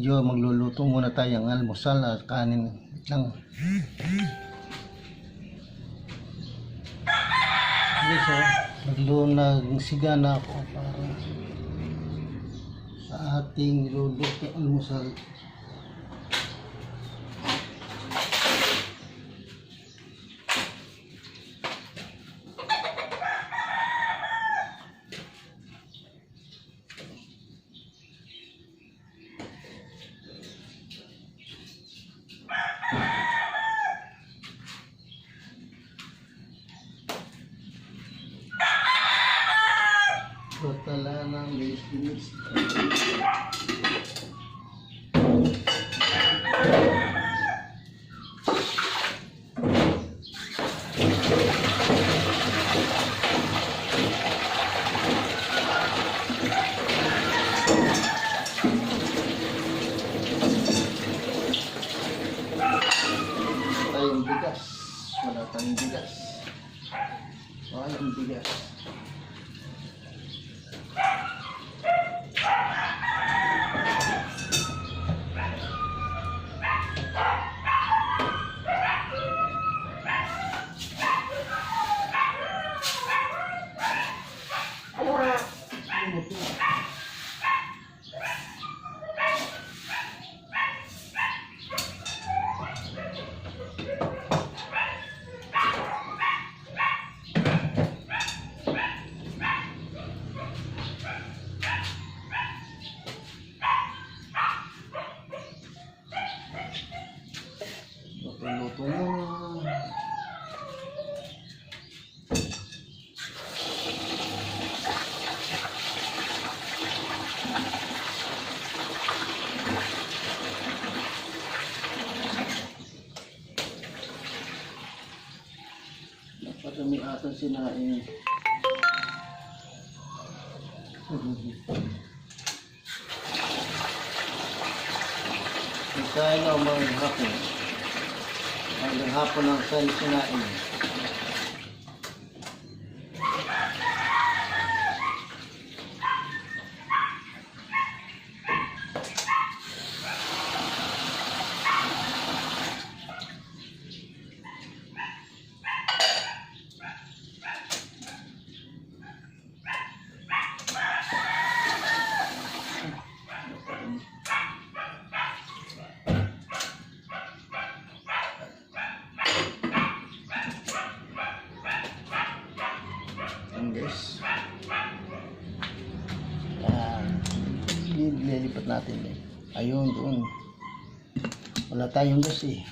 video. Magluluto muna tayo ng almusal at kanin lang. Yes, oh. Naglunag siga na ako para sa ating niluluto almusal. Sinain. Kain na umagang hapon. Hanggang hapon ang sinain. Yan guys. Yan. Nililipat natin eh. Ayun doon. Wala tayong gas eh.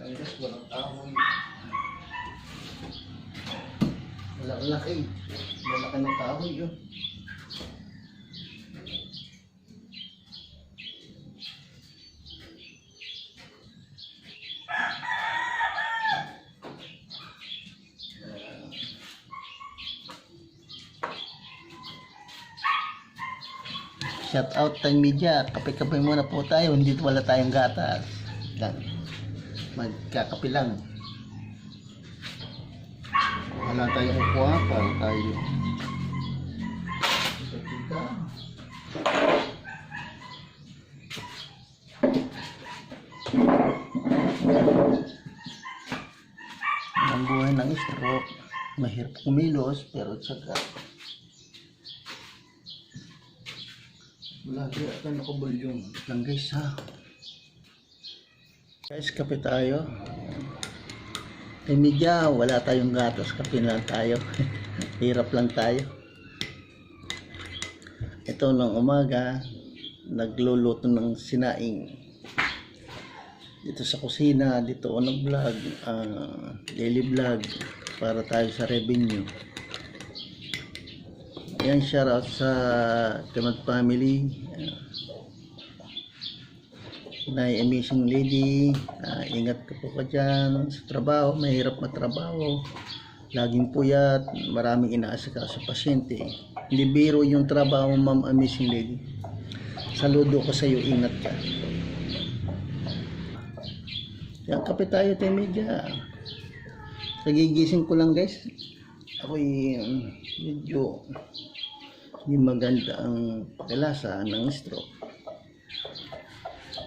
Walang gas, walang. Wala laki. Lalaki ng kahoy yun. Shout out Time Media. Kape-kape muna po tayo. Hindi wala tayong gatas. Lang. Magkakape lang. Wala tayong kukuha para tayo. Ang buhay ng stroke. Mahirap kumilos pero tsaga. Wala kaya ito nakabulyong. Lang guys ha. Guys, kape tayo. Kay media, wala tayong gatas. Kape lang tayo. Hirap lang tayo. Ito ng umaga, nagluluto ng sinaing. Dito sa kusina, dito ako nag-vlog, ah, daily vlog para tayo sa revenue. Ayan, shout out sa Kamat family. Nay amazing lady. Ah, ingat ka po ka dyan sa trabaho. Mahirap matrabaho. Laging puyat. Maraming inaasika sa pasyente. Hindi biro yung trabaho, ma'am amazing lady. Saludo ko sa iyo. Ingat ka. Yan, kape tayo, tayo media. Nagigising ko lang guys. Ako'y um, medyo hindi maganda ang kalasa ng stroke.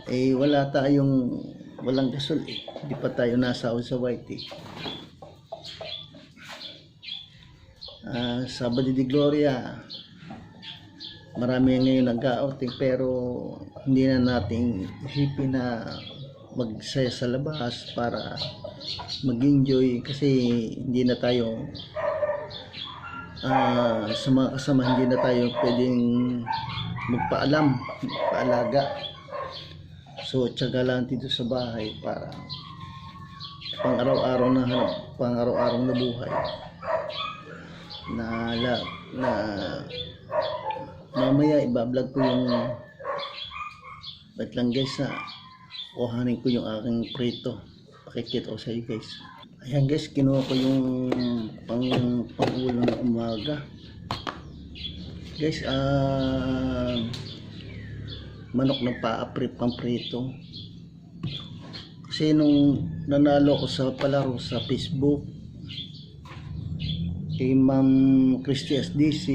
Eh wala tayong walang gasol eh. Hindi pa tayo nasa sa white eh. Ah, Sabado de Gloria. Marami ngayon nag-outing pero hindi na nating isipin na magsaya sa labas para mag-enjoy kasi hindi na tayo ah, sa mga kasama hindi na tayo pwedeng magpaalam, magpaalaga. So, tiyaga lang dito sa bahay para pang araw-araw na hanap, pang araw-araw na buhay. Na la, na mamaya ibablog ko yung wait lang guys na kuhanin ko yung aking prito. Pakikita ko sa iyo guys ayan guys kinuha ko yung pang pangulo na umaga. Guys ah manok na paaprit pang prito kasi nung nanalo ko sa palaro sa Facebook kay Ma'am Christy SDC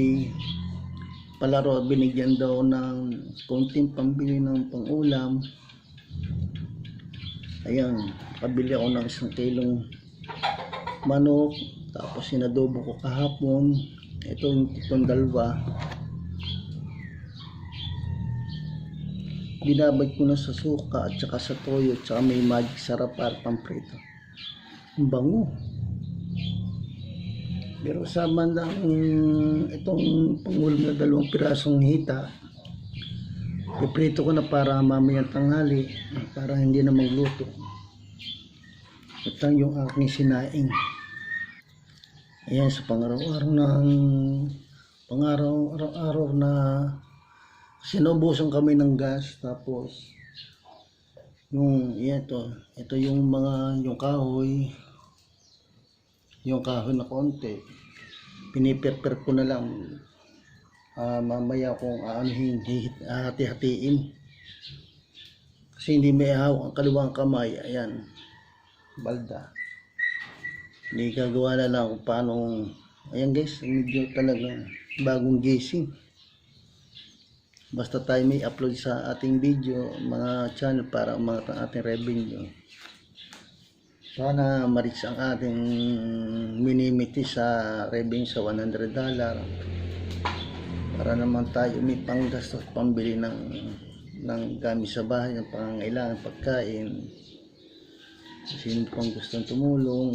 palaro binigyan daw ng konting pambili ng pangulam. Ayan kabili ako ng isang kilong manok tapos sinadobo ko kahapon ito yung itong dalawa binabad ko na sa suka at saka sa toyo at saka may magic sarap para pamprito ang bango pero sa bandang itong pangulam na dalawang pirasong hita, piprito ko na para mamayang tanghali para hindi na magluto. Ito yung aking sinaing. Ayan sa pangaraw-araw ng pangaraw-araw na sinubusan kami ng gas tapos yung ito, ito yung mga yung kahoy yung kahoy na konti piniperper ko na lang. Ah, mamaya kung aanuhin hati-hatiin. Kasi hindi may hawak ang kaliwang kamay ayan balda hindi gagawa na lang kung paano ayan guys medyo talaga bagong gising basta tayo may upload sa ating video mga channel para umangat ang ating revenue. Sana ma-reach ang ating minimiti sa revenue sa 100 dollar. Para naman tayo may panggastos pambili ng ng gamit sa bahay ng pangangailangan pagkain. Sino pang gustong tumulong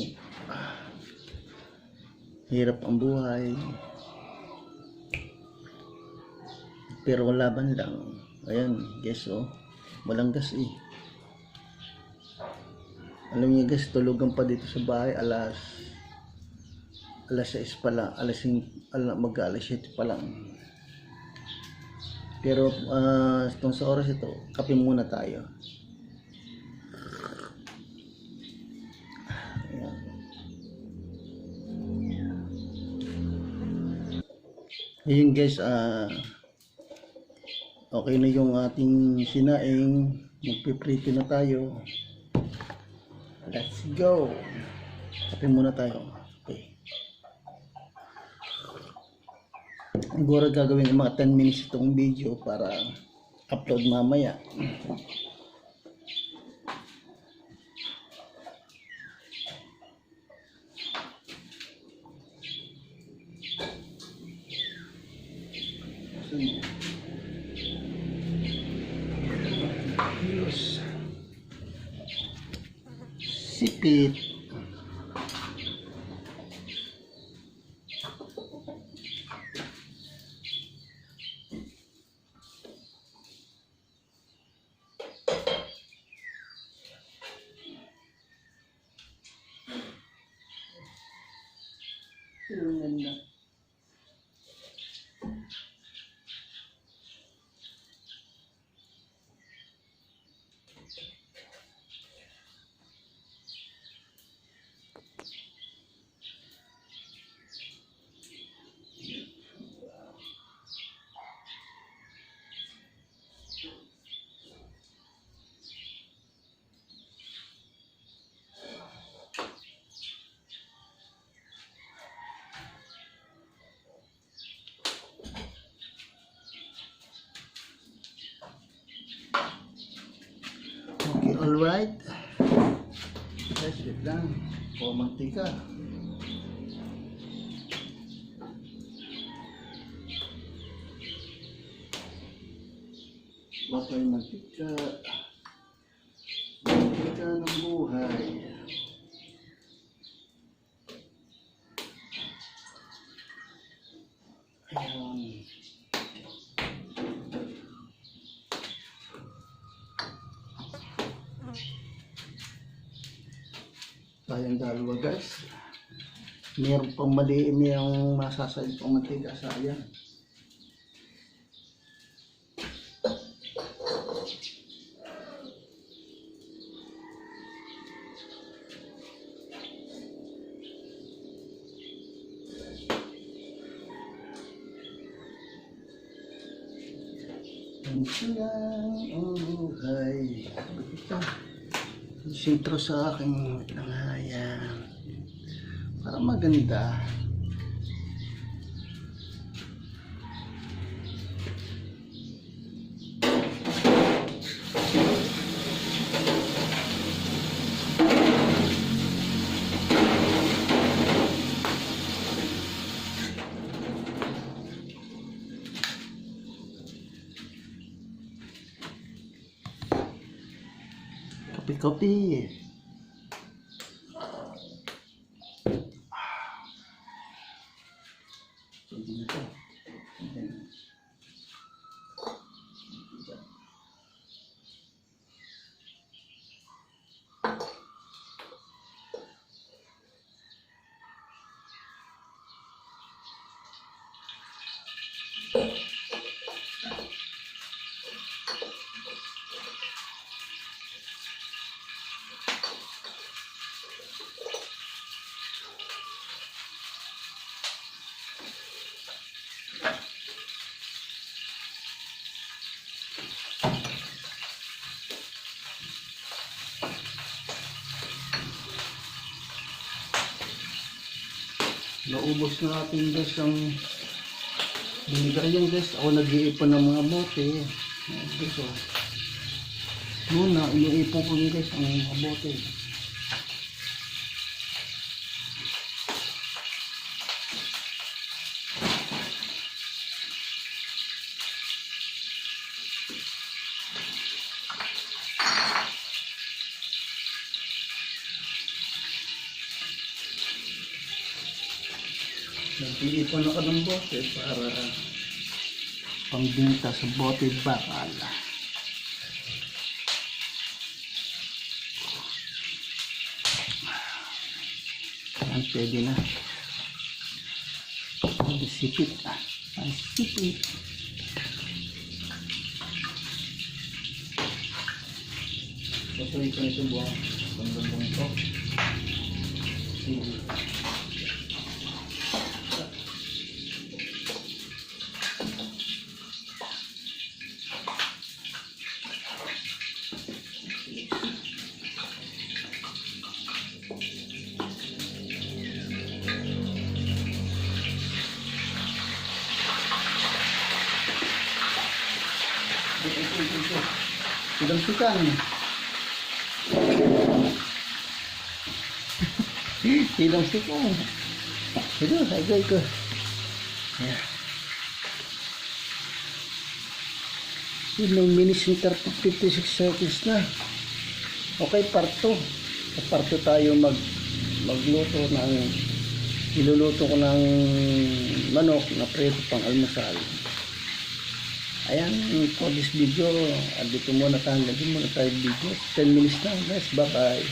hirap ang buhay pero laban lang ayan guys oh walang gas eh alam niyo guys, tulugan pa dito sa bahay alas alas 6 pa lang, alas 5, ala, mag alas 7 pa lang. Pero ah itong sa oras ito, kape muna tayo. Ayun guys, ah okay na yung ating sinaing. Magpiprito na tayo. Let's go. Kape muna tayo. Okay. Siguro gagawin mga 10 minutes itong video para upload mamaya. Yes. Sipit. Ang. Alright. Guys, wait lang. O, mantika. Bakay mantika. Mantika Sayang dalawa guys. Meron pang mali, mayroong masasayang pang mantika sayang. Ito lang ang buhay. Ito. Sintro sa aking langayan. Para maganda. Kopi-kopi. Naubos na natin guys ang vinegar yan guys. Ako nag-iipon ng mga bote. Guys oh. Muna, iniipon ko guys ang mga bote. Nag-iipon ako ng bote para pangbinta sa bote bakal. Ayan, pwede na. Ang sipit. Ang sipit. Patuloy ko nito buwang banggang ito. Sige. Sidang sukan. Sidang sukan. Ito, ito, ito. Ayan. Yun, may minutes ni 30, 56 seconds na. Okay, part 2. Sa part 2 tayo mag magluto ng iluluto ko ng manok na preto pang almusal. Ayan, for this video, at dito muna tayo, naging muna tayo video. 10 minutes na, guys. Bye-bye.